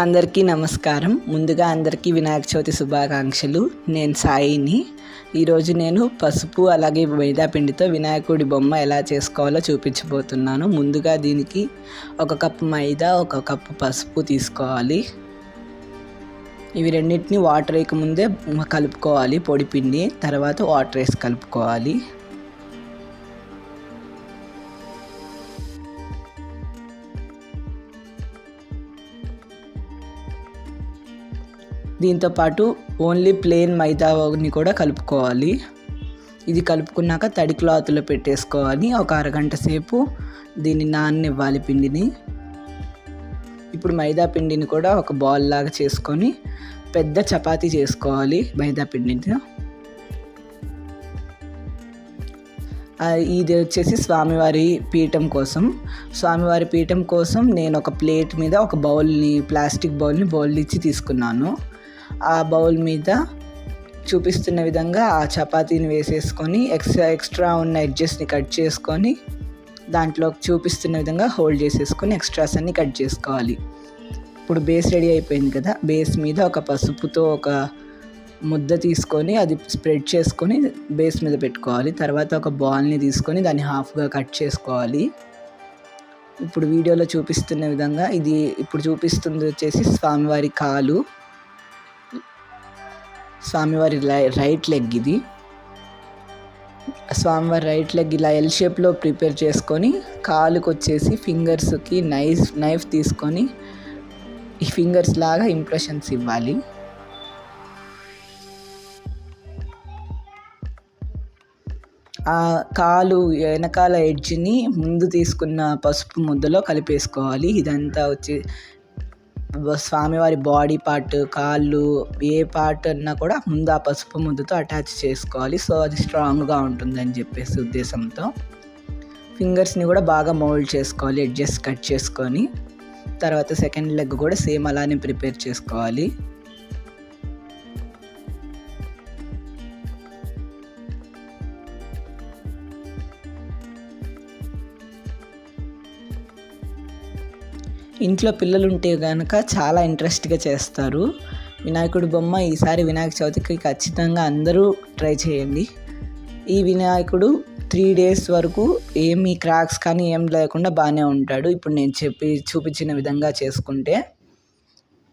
అందరికీ నమస్కారం. ముందుగా అందరికీ వినాయక చవితి శుభాకాంక్షలు. నేను సాయిని. ఈరోజు నేను పసుపు అలాగే మైదా పిండితో వినాయకుడి బొమ్మ ఎలా చేసుకోవాలో చూపించబోతున్నాను. ముందుగా దీనికి ఒక కప్పు మైదా ఒక కప్పు పసుపు తీసుకోవాలి. ఇవి రెండింటిని వాటర్ వేయకముందే కలుపుకోవాలి పొడి పిండి. తర్వాత వాటర్ వేసి కలుపుకోవాలి. దీంతో పాటు ఓన్లీ ప్లెయిన్ మైదాని కూడా కలుపుకోవాలి. ఇది కలుపుకున్నాక తడి క్లాత్లో పెట్టేసుకోవాలి. ఒక అరగంట సేపు దీన్ని నాననివ్వాలి పిండిని. ఇప్పుడు మైదా పిండిని కూడా ఒక బాల్ లాగా చేసుకొని పెద్ద చపాతీ చేసుకోవాలి మైదా పిండిని ఇది వచ్చేసి స్వామివారి పీఠం కోసం. స్వామివారి పీఠం కోసం నేను ఒక ప్లేట్ మీద ఒక బౌల్ని ప్లాస్టిక్ బౌల్ని బౌల్ ఇచ్చి తీసుకున్నాను. ఆ బౌల్ మీద చూపిస్తున్న విధంగా ఆ చపాతీని వేసేసుకొని ఎక్స్ట్రా ఎక్స్ట్రా ఉన్న ఎడ్జెస్ని కట్ చేసుకొని దాంట్లో చూపిస్తున్న విధంగా హోల్డ్ చేసేసుకొని ఎక్స్ట్రాస్ అన్ని కట్ చేసుకోవాలి. ఇప్పుడు బేస్ రెడీ అయిపోయింది కదా బేస్ మీద ఒక పసుపుతో ఒక ముద్ద తీసుకొని అది స్ప్రెడ్ చేసుకొని బేస్ మీద పెట్టుకోవాలి. తర్వాత ఒక బాల్ని తీసుకొని దాన్ని హాఫ్గా కట్ చేసుకోవాలి. ఇప్పుడు వీడియోలో చూపిస్తున్న విధంగా ఇది ఇప్పుడు చూపిస్తుంది వచ్చేసి స్వామివారి కాలు. స్వామివారి రైట్ లెగ్ ఇది. స్వామివారి రైట్ లెగ్ ఇలా ఎల్ షేప్లో ప్రిపేర్ చేసుకొని కాలుకి వచ్చేసి ఫింగర్స్కి నైఫ్ నైఫ్ తీసుకొని ఈ ఫింగర్స్ లాగా ఇంప్రెషన్స్ ఇవ్వాలి. ఆ కాలు వెనకాల ఎడ్జ్ని ముందు తీసుకున్న పసుపు ముద్దలో కలిపేసుకోవాలి. ఇదంతా వచ్చి స్వామివారి బాడీ పార్ట్ కాళ్ళు ఏ పార్ట్ అన్నా కూడా ముందు ఆ పసుపు ముద్దతో అటాచ్ చేసుకోవాలి. సో అది స్ట్రాంగ్గా ఉంటుందని చెప్పేసి ఉద్దేశంతో. ఫింగర్స్ని కూడా బాగా మోల్డ్ చేసుకోవాలి అడ్జస్ట్ కట్ చేసుకొని. తర్వాత సెకండ్ లెగ్ కూడా సేమ్ అలానే ప్రిపేర్ చేసుకోవాలి. ఇంట్లో పిల్లలు ఉంటే కనుక చాలా ఇంట్రెస్ట్గా చేస్తారు. వినాయకుడి బొమ్మ ఈసారి వినాయక చవితికి ఖచ్చితంగా అందరూ ట్రై చేయండి. ఈ వినాయకుడు త్రీ డేస్ వరకు ఏమీ క్రాక్స్ కానీ ఏం లేకుండా బాగానే ఉంటాడు. ఇప్పుడు నేను చెప్పి చూపించిన విధంగా చేసుకుంటే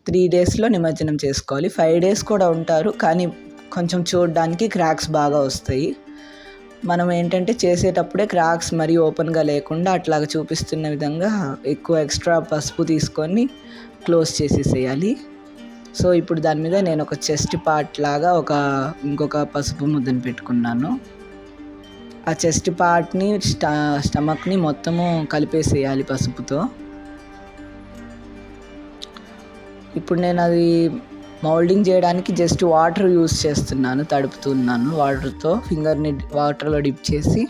త్రీ డేస్లో నిమజ్జనం చేసుకోవాలి. ఫైవ్ డేస్ కూడా ఉంటారు కానీ కొంచెం చూడడానికి క్రాక్స్ బాగా వస్తాయి. మనం ఏంటంటే చేసేటప్పుడే క్రాక్స్ మరీ ఓపెన్గా లేకుండా అట్లాగా చూపిస్తున్న విధంగా ఎక్కువ ఎక్స్ట్రా పసుపు తీసుకొని క్లోజ్ చేసేసేయాలి. సో ఇప్పుడు దాని మీద నేను ఒక చెస్ట్ పార్ట్ లాగా ఒక ఇంకొక పసుపు ముద్దను పెట్టుకున్నాను. ఆ చెస్ట్ పార్ట్ని స్టా స్టమక్ని మొత్తము కలిపేసేయాలి పసుపుతో. ఇప్పుడు నేను అది మౌల్డింగ్ చేయడానికి జస్ట్ వాటర్ యూస్ చేస్తున్నాను తడుపుతున్నాను. వాటర్తో ఫింగర్ని వాటర్లో డిప్ చేసి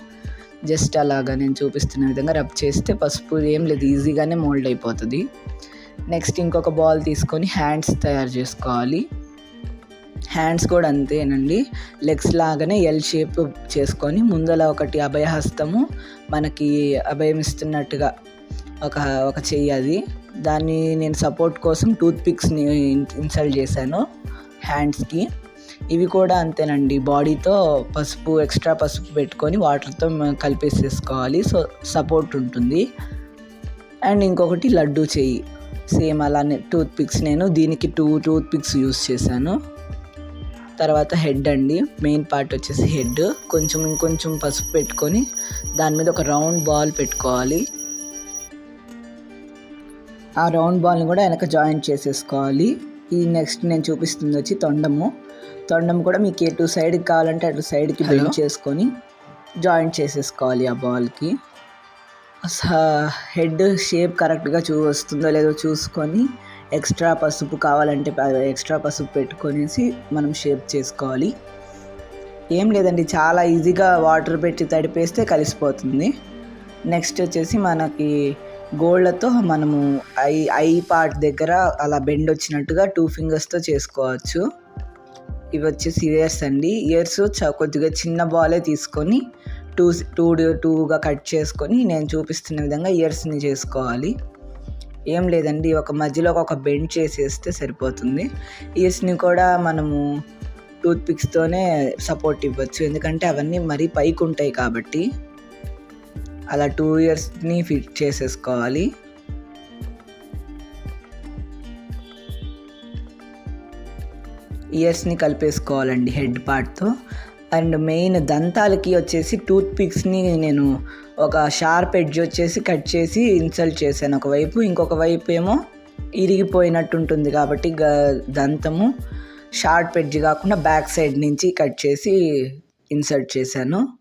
జస్ట్ అలాగా నేను చూపిస్తున్న విధంగా రబ్ చేస్తే పసుపు ఏం లేదు ఈజీగానే మోల్డ్ అయిపోతుంది. నెక్స్ట్ ఇంకొక బాల్ తీసుకొని హ్యాండ్స్ తయారు చేసుకోవాలి. హ్యాండ్స్ కూడా అంతేనండి. లెగ్స్ లాగానే ఎల్ షేప్ చేసుకొని ముందల ఒకటి అభయహస్తము మనకి అభయం ఇస్తున్నట్టుగా ఒక ఒక చెయ్యి అది. దాన్ని నేను సపోర్ట్ కోసం టూత్ పిక్స్ని ఇన్సల్ట్ చేశాను హ్యాండ్స్కి ఇవి కూడా అంతేనండి. బాడీతో పసుపు ఎక్స్ట్రా పసుపు పెట్టుకొని వాటర్తో కలిపేసేసుకోవాలి. సో సపోర్ట్ ఉంటుంది. అండ్ ఇంకొకటి లడ్డు చెయ్యి సేమ్ అలానే టూత్ పిక్స్ నేను దీనికి టూ టూత్ పిక్స్ యూస్ చేశాను. తర్వాత హెడ్ అండి. మెయిన్ పార్ట్ వచ్చేసి హెడ్ కొంచెం ఇంకొంచెం పసుపు పెట్టుకొని దాని మీద ఒక రౌండ్ బాల్ పెట్టుకోవాలి. ఆ రౌండ్ బాల్ని కూడా వెనక జాయింట్ చేసేసుకోవాలి. ఈ నెక్స్ట్ నేను చూపిస్తుంది వచ్చి తొండము. తొండం కూడా మీకు ఎటు సైడ్కి కావాలంటే అటు సైడ్కి బెండ్ చేసుకొని జాయింట్ చేసేసుకోవాలి ఆ బాల్కి. హెడ్ షేప్ కరెక్ట్గా చూ వస్తుందో లేదో చూసుకొని ఎక్స్ట్రా పసుపు కావాలంటే ఎక్స్ట్రా పసుపు పెట్టుకొనేసి మనం షేప్ చేసుకోవాలి. ఏం లేదండి చాలా ఈజీగా వాటర్ పెట్టి తడిపేస్తే కలిసిపోతుంది. నెక్స్ట్ వచ్చేసి మనకి గోళ్ళతో మనము ఐ ఐ పార్ట్ దగ్గర అలా బెండ్ వచ్చినట్టుగా టూ ఫింగర్స్తో చేసుకోవచ్చు. ఇవి వచ్చేసి ఇయర్స్ అండి. ఇయర్స్ కొద్దిగా చిన్న బాలే తీసుకొని టూ టూ టూగా కట్ చేసుకొని నేను చూపిస్తున్న విధంగా ఇయర్స్ని చేసుకోవాలి. ఏం లేదండి ఒక మధ్యలో ఒక బెండ్ చేసేస్తే సరిపోతుంది. ఇయర్స్ని కూడా మనము టూత్ పిక్స్తోనే సపోర్ట్ ఇవ్వచ్చు. ఎందుకంటే అవన్నీ మరీ పైకి ఉంటాయి కాబట్టి. అలా టూ ఇయర్స్ని ఫిట్ చేసేసుకోవాలి. ఇయర్స్ని కలిపేసుకోవాలండి హెడ్ పార్ట్తో. అండ్ మెయిన్ దంతాలకి వచ్చేసి టూత్ పిక్స్ని నేను ఒక షార్ప్ ఎడ్జ్ వచ్చేసి కట్ చేసి ఇన్సల్ట్ చేశాను. ఒకవైపు ఇంకొక వైపు ఏమో ఇరిగిపోయినట్టు ఉంటుంది కాబట్టి గ దంతము షార్ప్ ఎడ్జ్ కాకుండా బ్యాక్ సైడ్ నుంచి కట్ చేసి ఇన్సర్ట్ చేశాను.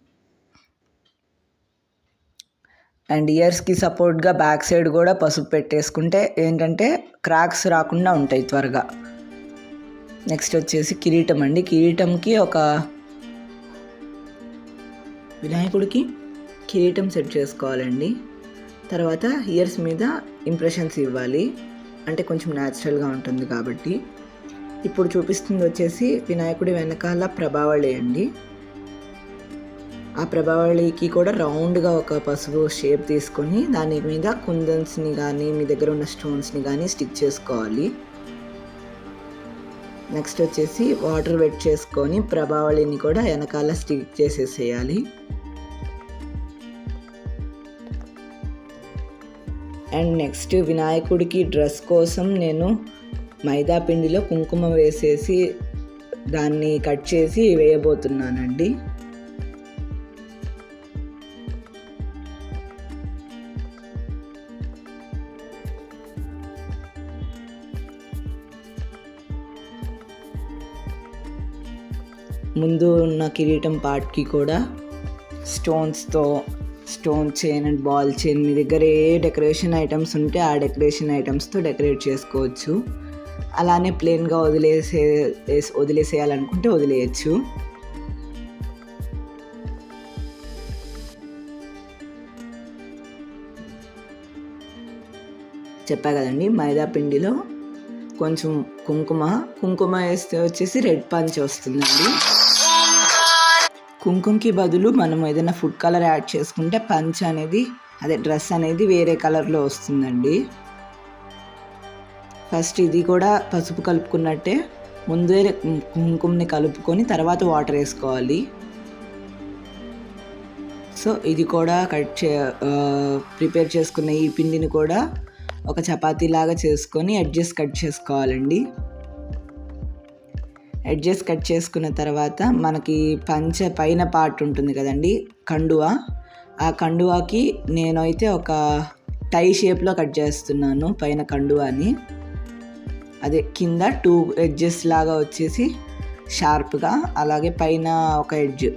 అండ్ ఇయర్స్కి సపోర్ట్గా బ్యాక్ సైడ్ కూడా పసుపు పెట్టేసుకుంటే ఏంటంటే క్రాక్స్ రాకుండా ఉంటాయి త్వరగా. నెక్స్ట్ వచ్చేసి కిరీటం అండి. కిరీటంకి ఒక వినాయకుడికి కిరీటం సెట్ చేసుకోవాలండి. తర్వాత ఇయర్స్ మీద ఇంప్రెషన్స్ ఇవ్వాలి. అంటే కొంచెం న్యాచురల్గా ఉంటుంది కాబట్టి. ఇప్పుడు చూపిస్తుంది వచ్చేసి వినాయకుడి వెనకాల ప్రభావళి అండి. ఆ ప్రభావళికి కూడా రౌండ్గా ఒక పసుపు షేప్ తీసుకొని దాని మీద కుందన్స్ని కానీ మీ దగ్గర ఉన్న స్టోన్స్ని కానీ స్టిక్ చేసుకోవాలి. నెక్స్ట్ వచ్చేసి వాటర్ వెట్ చేసుకొని ప్రభావళిని కూడా వెనకాల స్టిక్ చేసేసేయాలి. అండ్ నెక్స్ట్ వినాయకుడికి డ్రెస్ కోసం నేను మైదా పిండిలో కుంకుమ వేసేసి దాన్ని కట్ చేసి వేయబోతున్నానండి. ముందు ఉన్న కిరీటం పార్ట్కి కూడా స్టోన్స్తో stone chain and ball chain మీ దగ్గర ఏ డెకరేషన్ ఐటమ్స్ ఉంటే ఆ డెకరేషన్ ఐటమ్స్తో డెకరేట్ చేసుకోవచ్చు. అలానే ప్లెయిన్గా వదిలేసే వదిలేసేయాలనుకుంటే వదిలేయచ్చు. చెప్పా కదండి మైదా పిండిలో కొంచెం కుంకుమ కుంకుమ వేస్తే వచ్చేసి రెడ్ పంచ్ వస్తుందండి. కుంకుమకి బదులు మనం ఏదైనా ఫుడ్ కలర్ యాడ్ చేసుకుంటే పంచ్ అనేది అదే డ్రెస్ అనేది వేరే కలర్లో వస్తుందండి. ఫస్ట్ ఇది కూడా పసుపు కలుపుకున్నట్టే ముందే కుంకుమని కలుపుకొని తర్వాత వాటర్ వేసుకోవాలి. సో ఇది కూడా కట్ చే ప్రిపేర్ చేసుకున్న ఈ పిండిని కూడా ఒక చపాతీ లాగా చేసుకొని అడ్జస్ట్ కట్ చేసుకోవాలండి. ఎడ్జెస్ కట్ చేసుకున్న తర్వాత మనకి పంచ పైన పార్ట్ ఉంటుంది కదండి కండువా. ఆ కండువాకి నేనైతే ఒక టై షేప్లో కట్ చేస్తున్నాను పైన కండువాని. అదే కింద టూ ఎడ్జెస్ లాగా వచ్చేసి షార్ప్గా అలాగే పైన ఒక ఎడ్జ్.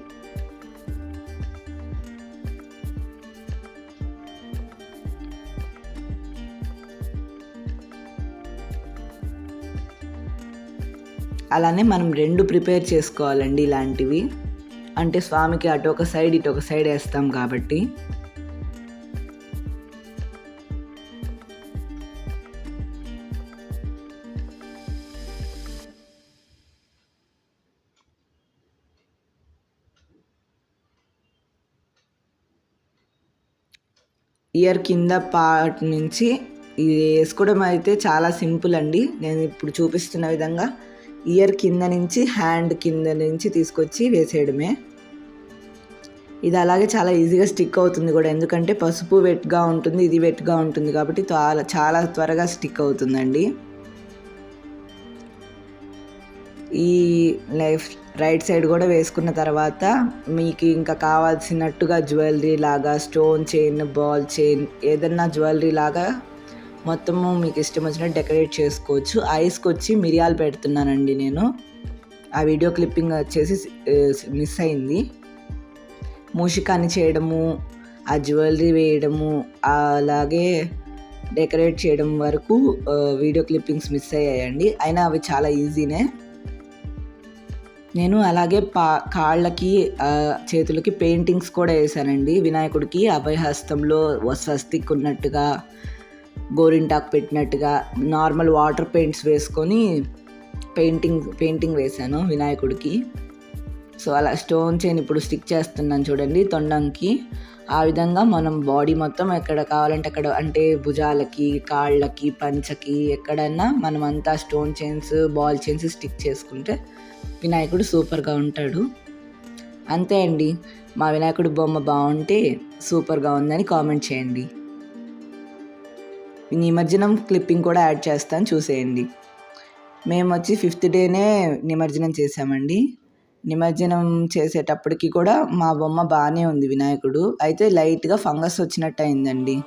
అలానే మనం రెండు ప్రిపేర్ చేసుకోవాలండి ఇలాంటివి. అంటే స్వామికి అటు ఒక సైడ్ ఇటు ఒక సైడ్ వేస్తాం కాబట్టి. ఇయర్ కింద పార్ట్ నుంచి ఇది వేసుకోవడం అయితే చాలా సింపుల్ అండి. నేను ఇప్పుడు చూపిస్తున్న విధంగా ఇయర్ కింద నుంచి హ్యాండ్ కింద నుంచి తీసుకొచ్చి వేసేయడమే. ఇది అలాగే చాలా ఈజీగా స్టిక్ అవుతుంది కూడా. ఎందుకంటే పసుపు వెట్గా ఉంటుంది ఇది వెట్గా ఉంటుంది కాబట్టి చాలా చాలా త్వరగా స్టిక్ అవుతుందండి. ఈ లెఫ్ట్ రైట్ సైడ్ కూడా వేసుకున్న తర్వాత మీకు ఇంకా కావాల్సినట్టుగా జ్యువెలరీ లాగా స్టోన్ చైన్ బాల్ చైన్ ఏదన్నా జ్యువెలరీ లాగా మొత్తము మీకు ఇష్టం వచ్చినట్టు డెకరేట్ చేసుకోవచ్చు. ఐస్కి వచ్చి మిరియాలు పెడుతున్నానండి నేను. ఆ వీడియో క్లిప్పింగ్ వచ్చేసి మిస్ అయింది. మూషికాన్ని చేయడము ఆ జ్యువెలరీ వేయడము అలాగే డెకరేట్ చేయడం వరకు వీడియో క్లిప్పింగ్స్ మిస్ అయ్యాయండి. అయినా అవి చాలా ఈజీనే. నేను అలాగే పా కాళ్ళకి చేతులకి పెయింటింగ్స్ కూడా వేసానండి. వినాయకుడికి అభయహస్తంలో స్వస్తిక్ ఉన్నట్టుగా గోరింటాకు పెట్టినట్టుగా నార్మల్ వాటర్ పెయింట్స్ వేసుకొని పెయింటింగ్ పెయింటింగ్ వేశాను వినాయకుడికి. సో అలా స్టోన్ చైన్ ఇప్పుడు స్టిక్ చేస్తున్నాను చూడండి తొండంకి. ఆ విధంగా మనం బాడీ మొత్తం ఎక్కడ కావాలంటే అక్కడ అంటే భుజాలకి కాళ్ళకి పంచకి ఎక్కడన్నా మనం అంతా stone chains ball chains stick చేసుకుంటే వినాయకుడు సూపర్గా ఉంటాడు. అంతే అండి. మా వినాయకుడు బొమ్మ బాగుంటే సూపర్గా ఉందని కామెంట్ చేయండి. నిమజ్జనం క్లిప్పింగ్ కూడా యాడ్ చేస్తాను చూసేయండి. మేము వచ్చి ఫిఫ్త్ డేనే నిమజ్జనం చేసామండి నిమజ్జనం చేసేటప్పటికి కూడా మా బొమ్మ బాగానే ఉంది వినాయకుడు. అయితే లైట్గా ఫంగస్ వచ్చినట్టు అయిందండి.